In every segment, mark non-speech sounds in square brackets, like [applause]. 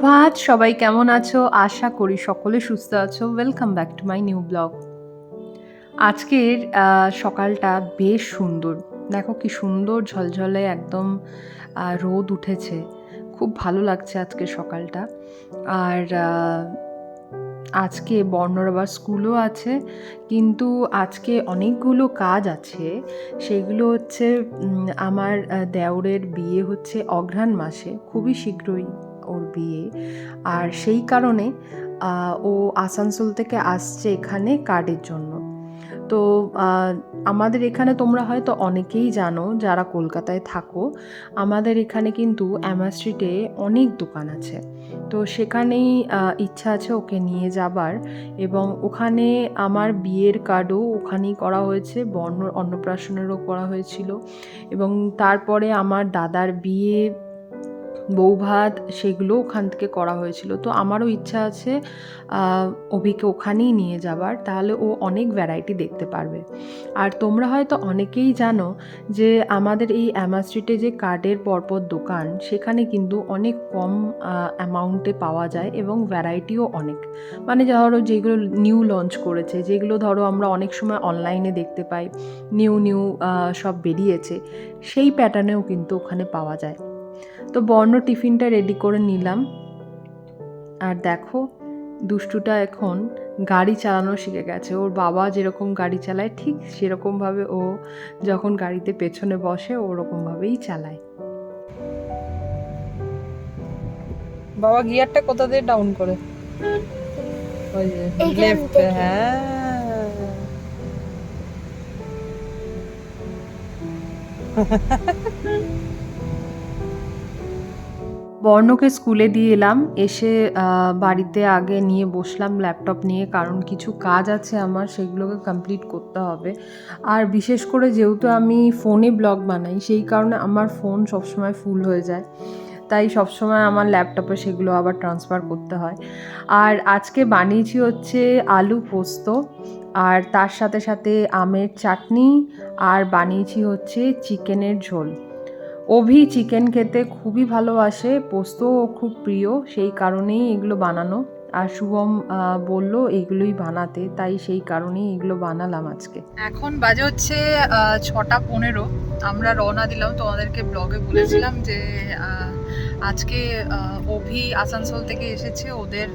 সুপ্রভাত, সবাই কেমন আছো? আশা করি সকলে সুস্থ আছো। Welcome back to my new blog আজকের সকালটা বেশ সুন্দর। দেখো কি সুন্দর ঝলঝলে একদম রোদ উঠেছে। খুব ভালো লাগছে আজকের সকালটা। আর আজকে বর্ণর আবার স্কুলও আছে, কিন্তু আজকে অনেকগুলো কাজ আছে। সেগুলো হচ্ছে আমার দেওরের বিয়ে হচ্ছে অঘ্রাণ মাসে। খুবই শীঘ্রই। ওর বিয়ে। আর সেই কারণে ও আসানসোল থেকে আসছে এখানে কার্ডের জন্য। তো আমাদের এখানে তোমরা হয়তো অনেকেই জানো যারা কলকাতায় থাকো, আমাদের এখানে কিন্তু অ্যামা স্ট্রিটে অনেক দোকান আছে। তো সেখানেই ইচ্ছা আছে ওকে নিয়ে যাবার এবং ওখানে আমার বিয়ের কার্ডও ওখানেই করা হয়েছে, বর্ণ, অন্নপ্রাশনেরও করা হয়েছিল এবং তারপরে আমার দাদার বিয়ে বৌভাত সেগুলো ওখান থেকে করা হয়েছিল। তো আমারও ইচ্ছা আছে অভিকে ওখানেই নিয়ে যাবার, তাহলে ও অনেক ভ্যারাইটি দেখতে পারবে। আর তোমরা হয়তো অনেকেই জানো যে আমাদের এই অ্যামা স্ট্রিটে যে কার্ডের পরপর দোকান, সেখানে কিন্তু অনেক কম অ্যামাউন্টে পাওয়া যায় এবং ভ্যারাইটিও অনেক। মানে ধরো যেগুলো নিউ লঞ্চ করেছে, যেগুলো ধরো আমরা অনেক সময় অনলাইনে দেখতে পাই নিউ নিউ সব বেরিয়েছে, সেই প্যাটার্নেও কিন্তু ওখানে পাওয়া যায়। তো বর্ণ টিফিনটা রেডি করে নিলাম। আর দেখো দুষ্টুটা এখন গাড়ি চালানো শিখে গেছে। ওর বাবা যেরকম গাড়ি চালায় ঠিক সেরকমভাবে ও যখন গাড়িতে পেছনে বসে ওরকমভাবেই চালায়। বাবা গিয়ারটা কোথা দিয়ে ডাউন করে? ওই যে। হ্যাঁ। [laughs] বর্ণকে স্কুলে দিয়ে এলাম, এসে বাড়িতে আগে নিয়ে বসলাম ল্যাপটপ নিয়ে, কারণ কিছু কাজ আছে আমার, সেগুলোকে কমপ্লিট করতে হবে। আর বিশেষ করে যেহেতু আমি ফোনে ব্লগ বানাই, সেই কারণে আমার ফোন সবসময় ফুল হয়ে যায়। তাই সবসময় আমার ল্যাপটপে সেগুলো আবার ট্রান্সফার করতে হয়। আর আজকে বানিয়েছি হচ্ছে আলু পোস্ত, আর তার সাথে সাথে আমের চাটনি, আর বানিয়েছি হচ্ছে চিকেনের ঝোল। অভি চিকেন খেতে খুবই ভালোবাসে, পোস্তও খুব প্রিয়, সেই কারণেই এগুলো বানানো। আর শুভম বলল এগুলোই বানাতে, তাই সেই কারণেই এগুলো বানালাম আজকে। এখন বাজে হচ্ছে ছটা পনেরো। আমরা রওনা দিলাম, তোমাদেরকে ব্লগে বলেছিলাম যে আজকে অভি আসানসোল থেকে এসেছে, ওদের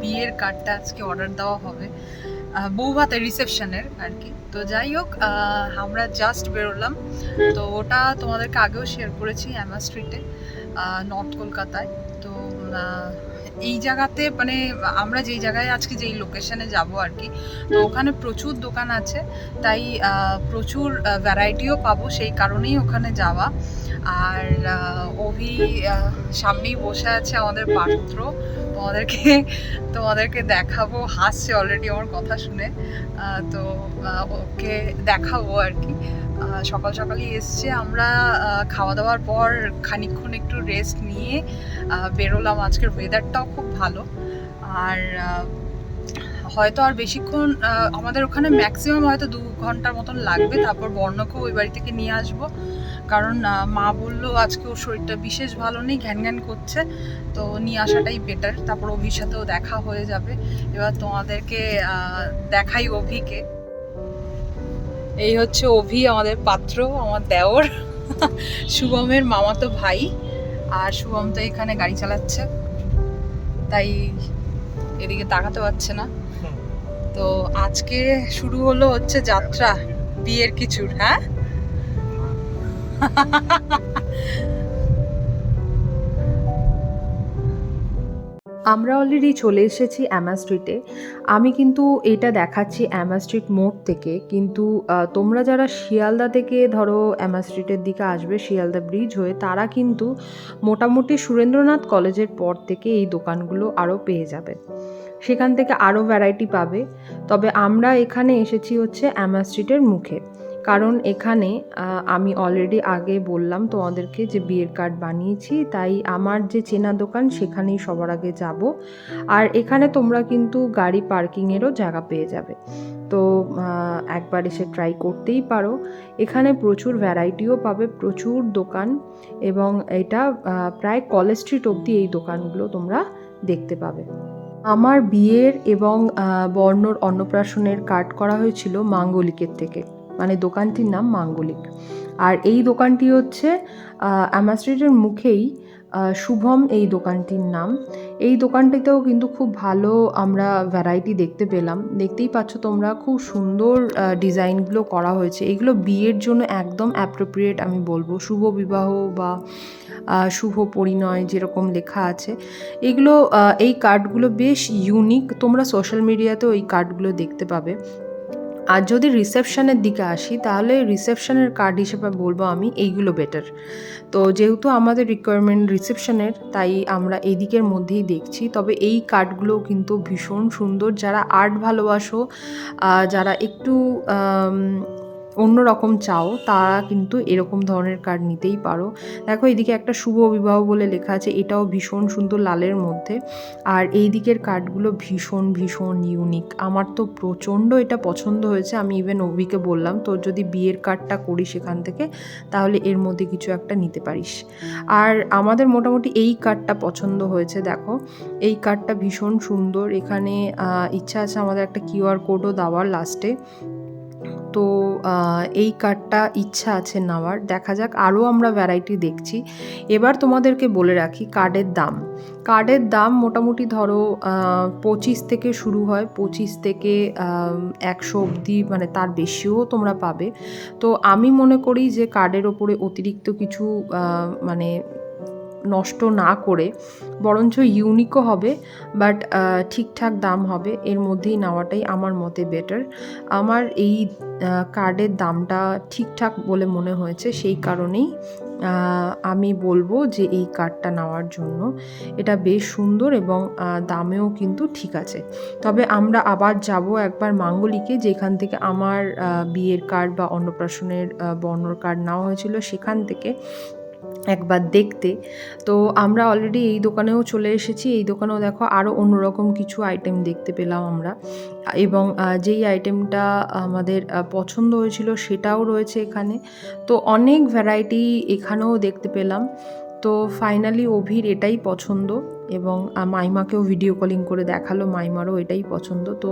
বিয়ের কার্ডটা আজকে অর্ডার দেওয়া হবে। বৌভাতের রিসেপশনের আর কি তো যাই হোক আমরা জাস্ট বেরোলাম। তো ওটা তোমাদেরকে আগেও শেয়ার করেছি অ্যামা স্ট্রিটে নর্থ কলকাতায় তো এই জায়গাতে মানে আমরা যেই জায়গায় আজকে যেই লোকেশনে যাব আর কি তো ওখানে প্রচুর দোকান আছে তাই প্রচুর ভ্যারাইটিও পাবো সেই কারণেই ওখানে যাওয়া। আর অভি সামনেই বসে আছে আমাদের পাত্র তোমাদেরকে তোমাদেরকে দেখাবো হাসছে অলরেডি আমার কথা শুনে তো ওকে দেখাবো আর কি। সকাল সকালই এসছে। আমরা খাওয়া দাওয়ার পর খানিকক্ষণ একটু রেস্ট নিয়ে বেরোলাম। আজকের ওয়েদারটাও খুব ভালো। আর হয়তো আর বেশিক্ষণ আমাদের ওখানে ম্যাক্সিমাম হয়তো দু ঘণ্টার মতন লাগবে। তারপর বর্ণকেও ওই বাড়ি থেকে নিয়ে আসব। কারণ মা বলল, আজকে ওর শরীরটা বিশেষ ভালো নেই ঘ্যান ঘ্যান করছে। তো নিয়ে আসাটাই বেটার তারপর অভির সাথেও দেখা হয়ে যাবে। এবার তোমাদেরকে দেখাই অভিকে। এই হচ্ছে অভি, আমাদের পাত্র, আমার দেওর, শুভমের মামা তো ভাই, আর শুভম তো এখানে গাড়ি চালাচ্ছে, তাই এদিকে তাকাতে পারছে না। তো আজকে শুরু হলো হচ্ছে যাত্রা, বিয়ের কিছুর হ্যাঁ? আমরা অলরেডি চলে এসেছি অ্যামা স্ট্রিটে আমি কিন্তু এটা দেখাচ্ছি অ্যামা স্ট্রিট মোড় থেকে, কিন্তু তোমরা যারা শিয়ালদা থেকে ধরো অ্যামা স্ট্রিটের দিকে আসবে, শিয়ালদা ব্রিজ হয়ে, তারা কিন্তু মোটামুটি সুরেন্দ্রনাথ কলেজের পর থেকে এই দোকানগুলো আরও পেয়ে যাবে। সেখান থেকে আরও ভ্যারাইটি পাবে। তবে আমরা এখানে এসেছি হচ্ছে অ্যামা স্ট্রিটের মুখে। কারণ এখানে আমি অলরেডি আগে বললাম তোমাদেরকে যে বিয়ের কার্ড বানিয়েছি, তাই আমার যে চেনা দোকান সেখানেই সবার আগে যাব। আর এখানে তোমরা কিন্তু গাড়ি পার্কিংয়েরও জায়গা পেয়ে যাবে। তো একবার এসে ট্রাই করতেই পারো। এখানে প্রচুর ভ্যারাইটিও পাবে, প্রচুর দোকান এবং এটা প্রায় কলেজ স্ট্রিট অবধি এই দোকানগুলো তোমরা দেখতে পাবে। আমার বিয়ের এবং বর্ণর অন্নপ্রাশনের কার্ড করা হয়েছিল মাঙ্গলিকের থেকে। মানে দোকানটির নাম মাঙ্গলিক। আর এই দোকানটি হচ্ছে অ্যামা স্ট্রিটের মুখেই শুভম এই দোকানটির নাম। এই দোকানটিতেও কিন্তু খুব ভালো আমরা ভ্যারাইটি দেখতে পেলাম। দেখতেই পাচ্ছ তোমরা খুব সুন্দর ডিজাইনগুলো করা হয়েছে। এগুলো বিয়ের জন্য একদম অ্যাপ্রোপ্রিয়েট আমি বলব। শুভ বিবাহ বা শুভ পরিণয় যেরকম লেখা আছে। এগুলো এই কার্ডগুলো বেশ ইউনিক তোমরা সোশ্যাল মিডিয়াতেও এই কার্ডগুলো দেখতে পাবে। আর যদি রিসেপশনের দিকে আসি, তাহলে রিসেপশনের কার্ড হিসেবে বলব আমি এইগুলো বেটার তো যেহেতু আমাদের রিকোয়ারমেন্ট রিসেপশনের তাই আমরা এই দিকের মধ্যেই দেখছি। তবে এই কার্ডগুলো কিন্তু ভীষণ সুন্দর। যারা আর্ট ভালোবাসো যারা একটু আম, অন্যরকম চাও তারা কিন্তু এরকম ধরনের কার্ড নিতেই পারো। দেখো এদিকে একটা শুভ বিবাহ বলে লেখা আছে এটাও ভীষণ সুন্দর লালের মধ্যে। আর এই দিকের কার্ডগুলো ভীষণ ভীষণ ইউনিক আমার তো প্রচণ্ড এটা পছন্দ হয়েছে আমি ইভেন অভিকে বললাম তোর যদি বিয়ের কার্ডটা করি সেখান থেকে তাহলে এর মধ্যে কিছু একটা নিতে পারিস। আর আমাদের মোটামুটি এই কার্ডটা পছন্দ হয়েছে দেখো। এই কার্ডটা ভীষণ সুন্দর এখানে ইচ্ছা আছে আমাদের একটা কিউআর কোডও দেওয়ার লাস্টে তো এই কার্ডটা ইচ্ছা আছে নেওয়ার। দেখা যাক, আরও আমরা ভ্যারাইটি দেখছি। এবার তোমাদেরকে বলে রাখি কার্ডের দাম। কার্ডের দাম মোটামুটি ধরো পঁচিশ থেকে শুরু হয়। পঁচিশ থেকে একশো অবধি মানে তার বেশিও তোমরা পাবে। তো আমি মনে করি যে কার্ডের ওপরে অতিরিক্ত কিছু মানে নষ্ট না করে, বরঞ্চ ইউনিকও হবে বাট ঠিকঠাক দাম হবে। এর মধ্যেই নেওয়াটাই আমার মতে বেটার আমার এই কার্ডের দামটা ঠিকঠাক বলে মনে হয়েছে, সেই কারণেই আমি বলব যে এই কার্ডটা নেওয়ার জন্য এটা বেশ সুন্দর এবং দামেও কিন্তু ঠিক আছে। তবে আমরা আবার যাব একবার মাঙ্গলিকে, যেখান থেকে আমার বিয়ের কার্ড বা অন্নপ্রাশনের বর্ণর কার্ড নেওয়া হয়েছিল, সেখান থেকে। একবার দেখতে। তো আমরা অলরেডি এই দোকানেও চলে এসেছি। এই দোকানেও দেখো আরও অন্যরকম কিছু আইটেম দেখতে পেলাম আমরা। এবং যেই আইটেমটা আমাদের পছন্দ হয়েছিল সেটাও রয়েছে এখানে। তো অনেক ভ্যারাইটি এখানেও দেখতে পেলাম। তো ফাইনালি অভির এটাই পছন্দ। এবং মাইমাকেও ভিডিও কলিং করে দেখাল, মাইমারও এটাই পছন্দ। তো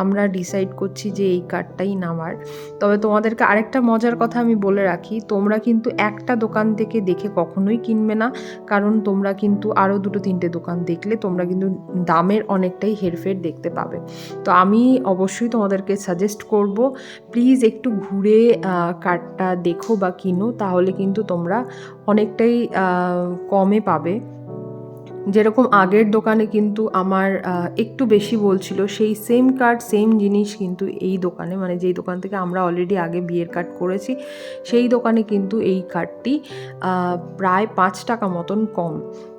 আমরা ডিসাইড করছি যে এই কার্ডটাই নামার তবে তোমাদেরকে আরেকটা মজার কথা আমি বলে রাখি, তোমরা কিন্তু একটা দোকান থেকে দেখে কখনোই কিনবে না। কারণ তোমরা কিন্তু আরও দুটো তিনটে দোকান দেখলে তোমরা কিন্তু দামের অনেকটাই হেরফের দেখতে পাবে। তো আমি অবশ্যই তোমাদেরকে সাজেস্ট করব প্লিজ একটু ঘুরে কার্ডটা দেখো বা কিনো, তাহলে কিন্তু তোমরা অনেকটাই কমে পাবে। যেরকম আগের দোকানে কিন্তু আমার একটু বেশি বলছিল, সেই সেম কার্ড সেম জিনিস কিন্তু এই দোকানে মানে যেই দোকান থেকে আমরা অলরেডি আগে বিয়ের কার্ড করেছি, সেই দোকানে কিন্তু এই কার্ডটি প্রায় পাঁচ টাকা মতন কম।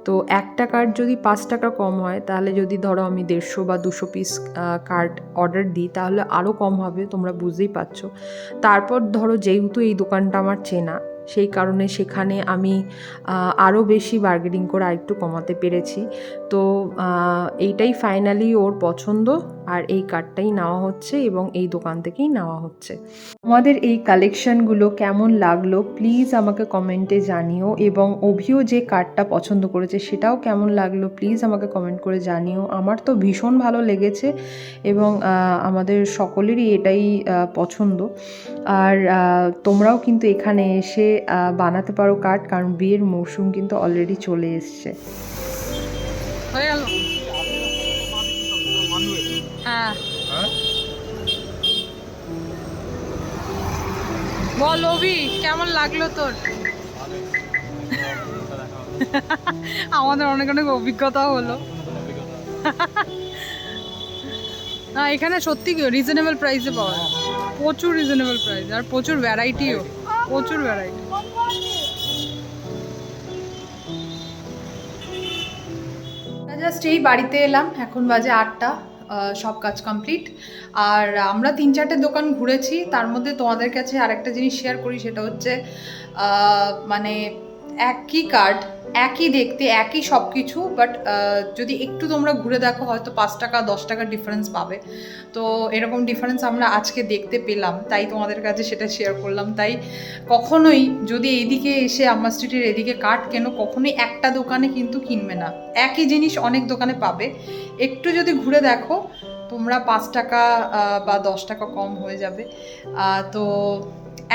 তো একটা কার্ড যদি পাঁচ টাকা কম হয়, তাহলে যদি ধরো আমি দেড়শো বা দুশো পিস কার্ড অর্ডার দিই, তাহলে আরও কম হবে, তোমরা বুঝতেই পারছ। তারপর ধরো যেহেতু এই দোকানটা আমার চেনা সেই কারণে সেখানে আমি আরও বেশি বার্গেনিং করে আরেকটু কমাতে পেরেছি। তো এইটাই ফাইনালি ওর পছন্দ। আর এই কার্ডটাই নেওয়া হচ্ছে এবং এই দোকান থেকেই নেওয়া হচ্ছে। আমাদের এই কালেকশনগুলো কেমন লাগল প্লিজ আমাকে কমেন্টে জানিও এবং অভিও যে কার্ডটা পছন্দ করেছে সেটাও কেমন লাগল প্লিজ আমাকে কমেন্ট করে জানিও। আমার তো ভীষণ ভালো লেগেছে এবং আমাদের সকলেরই এটাই পছন্দ। আর তোমরাও কিন্তু এখানে এসে বানাতে পারো কার্ড কারণ বিয়ের মরশুম কিন্তু অলরেডি চলে এসছে। হয়ে গেল। বল অভি, কেমন লাগল তোর? আমাদের অনেক অনেক অভিজ্ঞতা হলো। না এখানে সত্যি কি রিজনেবল প্রাইসে পাওয়া যায়। প্রচুর রিজনেবল প্রাইস আর প্রচুর ভ্যারাইটিও প্রচুর ভ্যারাইটি জাস্ট এই বাড়িতে এলাম, এখন বাজে আটটা। সব কাজ কমপ্লিট আর আমরা তিন চারটে দোকান ঘুরেছি, তার মধ্যে তোমাদের কাছে আরেকটা জিনিস শেয়ার করি, সেটা হচ্ছে মানে একই কার্ড একই দেখতে, একই সব কিছু বাট যদি একটু তোমরা ঘুরে দেখো, হয়তো পাঁচ টাকা, দশ টাকা ডিফারেন্স পাবে। তো এরকম ডিফারেন্স আমরা আজকে দেখতে পেলাম, তাই তোমাদের কাছে সেটা শেয়ার করলাম। তাই কখনোই যদি এইদিকে এসে আমার স্ট্রিটের এদিকে কার্ড কেন কখনোই একটা দোকানে কিন্তু কিনবে না। একই জিনিস অনেক দোকানে পাবে। একটু যদি ঘুরে দেখো, তোমরা পাঁচ টাকা বা দশ টাকা কম হয়ে যাবে। তো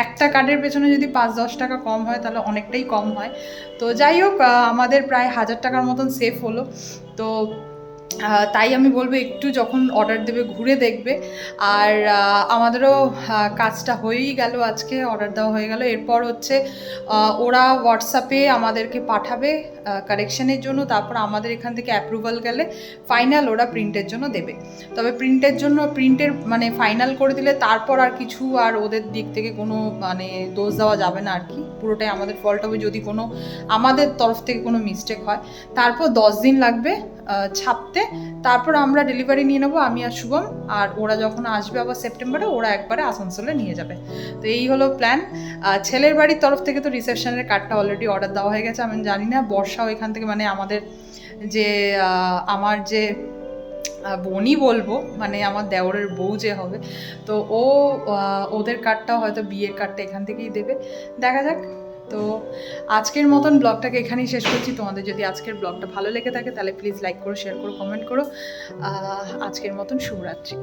একটা কার্ডের পেছনে যদি পাঁচ, দশ টাকা কম হয়, তাহলে অনেকটাই কম হয়। তো যাই হোক আমাদের প্রায় হাজার টাকার মতন সেফ হলো। তো তাই আমি বলব একটু যখন অর্ডার দেবে ঘুরে দেখবে। আর আমাদেরও কাজটা হয়েই গেল আজকে অর্ডার দেওয়া হয়ে গেল। এরপর হচ্ছে ওরা হোয়াটসঅ্যাপে আমাদেরকে পাঠাবে কারেকশানের জন্য। তারপর আমাদের এখান থেকে অ্যাপ্রুভাল গেলে ফাইনাল ওরা প্রিন্টের জন্য দেবে। তবে প্রিন্টের জন্য প্রিন্টের মানে ফাইনাল করে দিলে তারপর আর কিছু আর ওদের দিক থেকে কোনো মানে দোষ দেওয়া যাবে না আর কি। পুরোটাই আমাদের ফল্ট হবে যদি কোনো, আমাদের তরফ থেকে কোনো মিস্টেক হয়। তারপর দশ দিন লাগবে ছাপতে। তারপর আমরা ডেলিভারি নিয়ে নেব, আমি আর শুভম। আর ওরা যখন আসবে আবার সেপ্টেম্বরে ওরা একবারে আসানসোলে নিয়ে যাবে। তো এই হলো প্ল্যান ছেলের বাড়ির তরফ থেকে তো রিসেপশনের কার্ডটা অলরেডি অর্ডার দেওয়া হয়ে গেছে, আমি জানি না। বর্ষাও এখান থেকে মানে আমাদের যে আমার যে বোনই বলব মানে আমার দেওরের বউ যে হবে, তো ও ওদের কার্ডটাও হয়তো বিয়ের কার্ডটা এখান থেকেই দেবে। দেখা যাক। তো আজকের মতন ব্লগটাকে এখানেই শেষ করছি। তোমাদের যদি আজকের ব্লগটা ভালো লেগে থাকে, তাহলে প্লিজ লাইক করো শেয়ার করো কমেন্ট করো। আজকের মতন শুভরাত্রি।